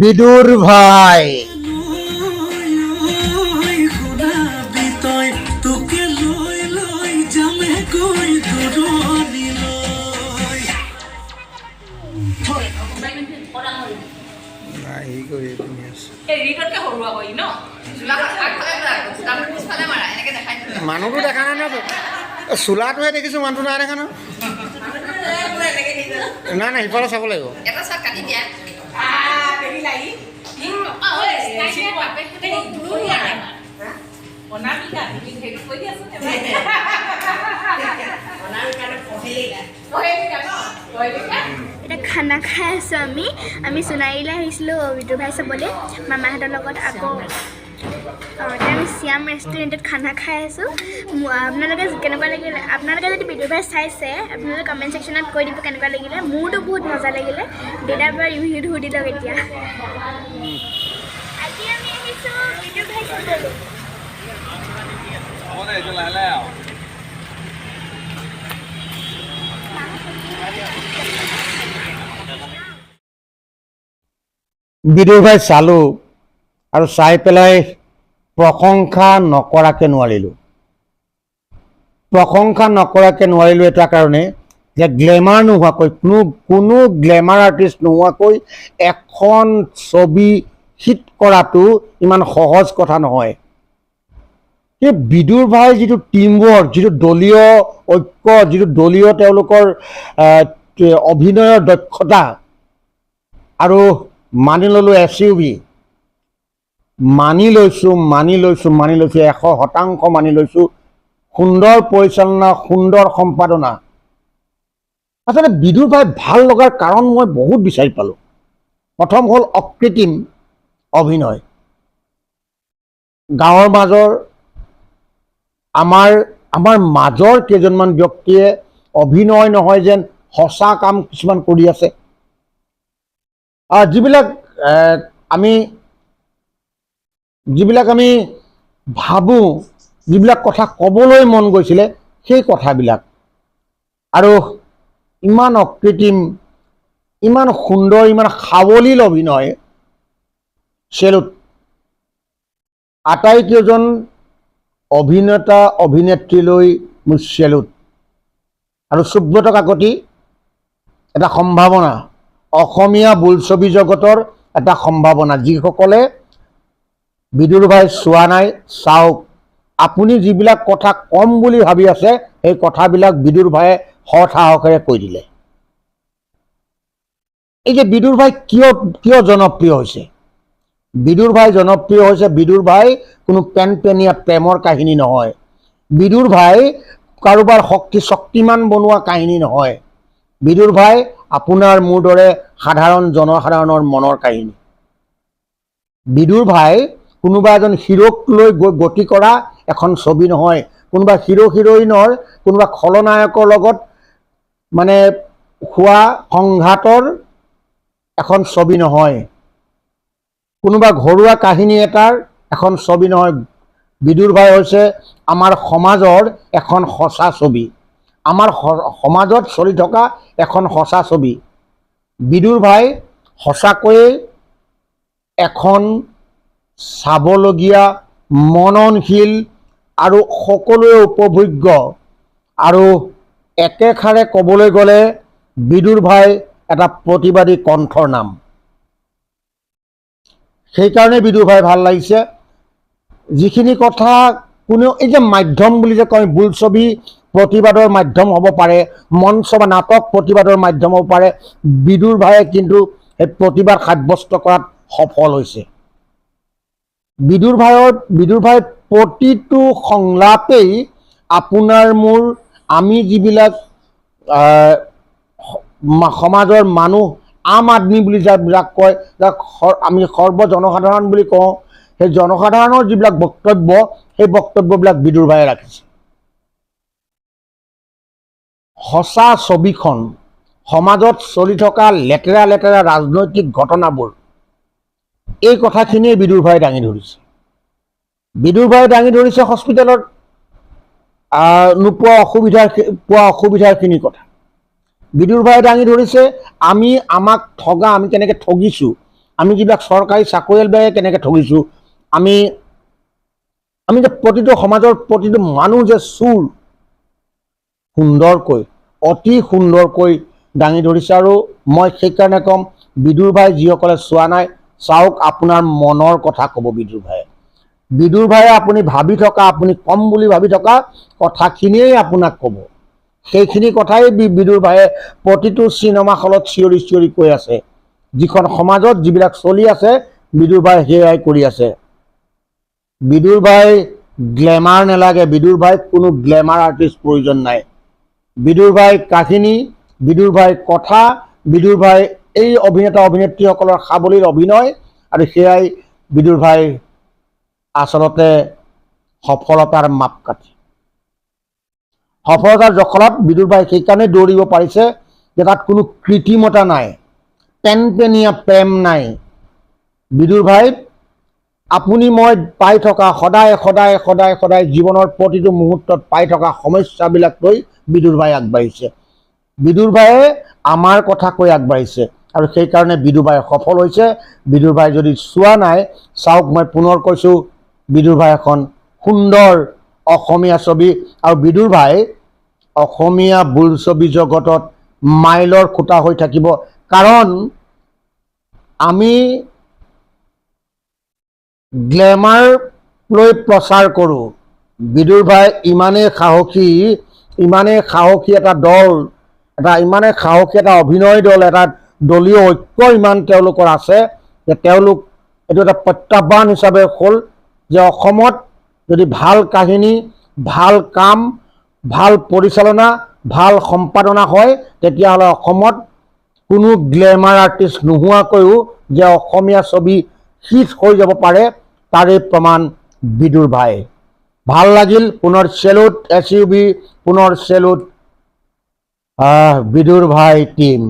বিদুর ভাই। মানুহটো দেখা নাই নহয় চোলাটোহে দেখিছোঁ মানুহটো নাই দেখা নহয়। নাই নাই সিফালে চাব লাগিব। এটা চাৰ্ট কাটি দিয়া। এতিয়া খানা খাই আছোঁ আমি আমি সোণাৰীলৈ আহিছিলোঁ বিদুৰ ভাই চাবলৈ মামাহঁতৰ লগত আকৌ এতিয়া আমি চিয়াম ৰেষ্টুৰেণ্টত খানা খাই আছোঁ। আপোনালোকে কেনেকুৱা লাগিলে আপোনালোকে যদি ভাই চাইছে আপোনালোকে কমেণ্ট ছেকশ্যনত কৈ দিব কেনেকুৱা লাগিলে। মোৰতো বহুত মজা লাগিলে। দেউতাৰ পৰা ৰিভিউটো সুধি লওক এতিয়া। বিদুৰ ভাই চালোঁ আৰু চাই পেলাই প্ৰশংসা নকৰাকৈ নোৱাৰিলোঁ। প্ৰশংসা নকৰাকৈ নোৱাৰিলোঁ এটা কাৰণে যে গ্লেমাৰ নোহোৱাকৈ, কোনো কোনো গ্লেমাৰ আৰ্টিষ্ট নোহোৱাকৈ এখন ছবি হিট কৰাটো ইমান সহজ কথা নহয়। এই বিদুৰ ভাইৰ যিটো টিমৱৰ্ক যিটো দলীয় ঐক্য, যিটো দলীয় তেওঁলোকৰ অভিনয়ৰ দক্ষতা আৰু মানি ল'লোঁ এছ ইউ ভি মানি লৈছোঁ মানি লৈছোঁ মানি লৈছোঁ, এশ শতাংশ মানি লৈছোঁ। সুন্দৰ পৰিচালনা, সুন্দৰ সম্পাদনা। আচলতে বিদুৰ ভাই ভালো লগাৰ কাৰণ মই বহুত বিচাৰি পালোঁ। প্ৰথম হ'ল অকৃত্ৰিম অভিনয়। গাঁৱৰ মাজৰ আমাৰ আমাৰ মাজৰ কেইজনমান ব্যক্তিয়ে অভিনয় নহয় যেন সঁচা কাম কিছুমান কৰি আছে। যিবিলাক আমি যিবিলাক আমি ভাবোঁ, যিবিলাক কথা ক'বলৈ মন গৈছিলে, সেই কথাবিলাক। আৰু ইমান অকৃত্ৰিম, ইমান সুন্দৰ, ইমান সাৱলীল অভিনয়, চেলুট। আটাইকেইজন অভিনেতা, অভিনেত্ৰীলৈ মোৰ চেলুট। আৰু সুব্ৰত কাকতি এটা সম্ভাৱনা, অসমীয়া বোলছবি জগতৰ এটা সম্ভাৱনা। যিসকলে বিদুৰ ভাই চোৱা নাই। চাওক, আপুনি যিবিলাক কথা কম বুলি ভাবি আছে, সেই কথাবিলাক বিদুৰ ভাইয়ে সৎ সাহসেৰে কৈ দিলে। এই যে বিদুৰ ভাই কিয় কিয় জনপ্ৰিয় হৈছে? বিদুৰ ভাই জনপ্ৰিয় হৈছে, বিদুৰ ভাই কোনো পেন পেনীয়া প্ৰেমৰ কাহিনী নহয়। বিদুৰ ভাই কাৰোবাৰ শক্তি শক্তিমান বনোৱা কাহিনী নহয়। বিদুৰ ভাই আপোনাৰ মোৰ দৰে সাধাৰণ জনসাধাৰণৰ মনৰ কাহিনী। বিদুৰ ভাই কোনোবা এজন হিৰোক লৈ গতি কৰা এখন ছবি নহয়। কোনোবা হিৰো হিৰইনৰ কোনোবা খলনায়কৰ লগত মানে হোৱা সংঘাতৰ এখন ছবি নহয়। কোনোবা ঘৰুৱা কাহিনী এটাৰ এখন ছবি নহয়। বিদুৰ ভাই হৈছে আমাৰ সমাজৰ এখন সঁচা ছবি। আমাৰ সমাজত চলি থকা এখন সঁচা ছবি। বিদুৰ ভাই সঁচাকৈয়ে এখন চাবলগীয়া, মননশীল আৰু সকলোৱে উপভোগ্য। আৰু একেষাৰে ক'বলৈ গ'লে বিদুৰ ভাই এটা প্ৰতিবাদী কণ্ঠৰ নাম। সেইকাৰণে বিদুৰ ভাই ভালো লাগিছে। যিখিনি কথা কোনেও, এই যে মাধ্যম বুলি যে কয়, বোলছবি প্ৰতিবাদৰ মাধ্যম হ'ব পাৰে, মঞ্চ বা নাটক প্ৰতিবাদৰ মাধ্যম হ'ব পাৰে, বিদুৰ ভাইয়ে কিন্তু সেই প্ৰতিবাদ সাব্যস্ত কৰাত সফল হৈছে। বিদুৰ ভাইৰ বিদুৰ ভাইৰ প্ৰতিটো সংলাপেই আপোনাৰ মোৰ আমি যিবিলাক সমাজৰ মানুহ, আম আদমি বুলি যাক কয়, যাক আমি সৰ্ব জনসাধাৰণ বুলি কওঁ, সেই জনসাধাৰণৰ যিবিলাক বক্তব্য, সেই বক্তব্যবিলাক বিদুৰ ভাইয়ে ৰাখিছে। সঁচা ছবিখন সমাজত চলি থকা লেতেৰা লেতেৰা ৰাজনৈতিক ঘটনাবোৰ এই কথাখিনিয়ে বিদুৰ ভাই দাঙি ধৰিছে। বিদুৰ ভাই দাঙি ধৰিছে হস্পিটেলত নোপোৱা অসুবিধাৰ পোৱা অসুবিধাখিনিৰ কথা। বিদুৰ ভাই দাঙি ধৰিছে, আমি আমাক ঠগা, আমি কেনেকৈ ঠগিছোঁ, আমি যিবিলাক চৰকাৰী চাকৰিয়াল বিলাকে কেনেকৈ ঠগিছোঁ, আমি আমি যে প্ৰতিটো সমাজৰ প্ৰতিটো মানুহ যে চুৰ, সুন্দৰকৈ, অতি সুন্দৰকৈ দাঙি ধৰিছে আৰু মই সেইকাৰণে ক'ম, বিদুৰ ভাই যিসকলে চোৱা নাই চাওক আপোনাৰ মনৰ কথা ক'ব বিদুৰ ভাইয়ে বিদুৰ ভাইয়ে আপুনি ভাবি থকা, আপুনি কম বুলি ভাবি থকা কথাখিনিয়েই আপোনাক ক'ব। সেইখিনি কথাই বিদুৰ ভাইয়ে প্ৰতিটো চিনেমা হলত চিঞৰি চিঞৰি কৈ আছে। যিখন সমাজত যিবিলাক চলি আছে, বিদুৰ ভাই সেয়াই কৰি আছে। বিদুৰ ভাই, গ্লেমাৰ নালাগে। বিদুৰ ভাই কোনো গ্লেমাৰ আৰ্টিষ্ট প্ৰয়োজন নাই। বিদুৰ ভাই কাহিনী, বিদুৰ ভাই কথা, বিদুৰ ভাই এই অভিনেতা অভিনেত্ৰীসকলৰ সাৱলীল অভিনয় আৰু সেয়াই বিদুৰ ভাই আচলতে সফলতাৰ মাপকাঠি। সফলতাৰ জখলাত বিদুৰ ভাই সেইকাৰণে দৌৰিব পাৰিছে যে তাত কোনো কৃত্ৰিমতা নাই পেনপেনীয়া প্ৰেম নাই। বিদুৰ ভাই, আপুনি মই পাই থকা সদায় সদায় সদায় সদায় জীৱনৰ প্ৰতিটো মুহূৰ্তত পাই থকা সমস্যাবিলাক লৈ বিদুৰ ভাই আগবাঢ়িছে। বিদুৰ ভাইয়ে আমাৰ কথা কৈ আগবাঢ়িছে। আৰু সেইকাৰণে বিদুৰ ভাই সফল হৈছে। বিদুৰ ভাই যদি চোৱা নাই, চাওক, মই পুনৰ কৈছোঁ বিদুৰ ভাই এখন সুন্দৰ অসমীয়া ছবি। আৰু বিদুৰ ভাই অসমীয়া বোলছবি জগতত মাইলৰ খুঁটা হৈ থাকিব। কাৰণ আমি গ্লেমাৰ লৈ প্ৰচাৰ কৰোঁ। বিদুৰ ভাই ইমানেই সাহসী ইমানেই সাহসী এটা দল, এটা ইমানেই সাহসী এটা অভিনয় দল, এটা দলীয় ঐক্য ইমান তেওঁলোকৰ আছে, যে তেওঁলোক এইটো এটা প্ৰত্যাহ্বান হিচাপে হ'ল যে অসমত যদি ভালো কাহিনী, ভালো কাম, ভালো পৰিচালনা, ভালো সম্পাদনা হয়, তেতিয়াহ'লে অসমত কোনো গ্লেমাৰ আৰ্টিষ্ট নোহোৱাকৈও যে অসমীয়া ছবি হিট হৈ যাব পাৰে তাৰে প্ৰমাণ বিদুৰ ভাই। ভালো লাগিল পুনৰ চেলুট এছ ইউ বি পুনৰ চেলুট বিদুৰ ভাই টিম।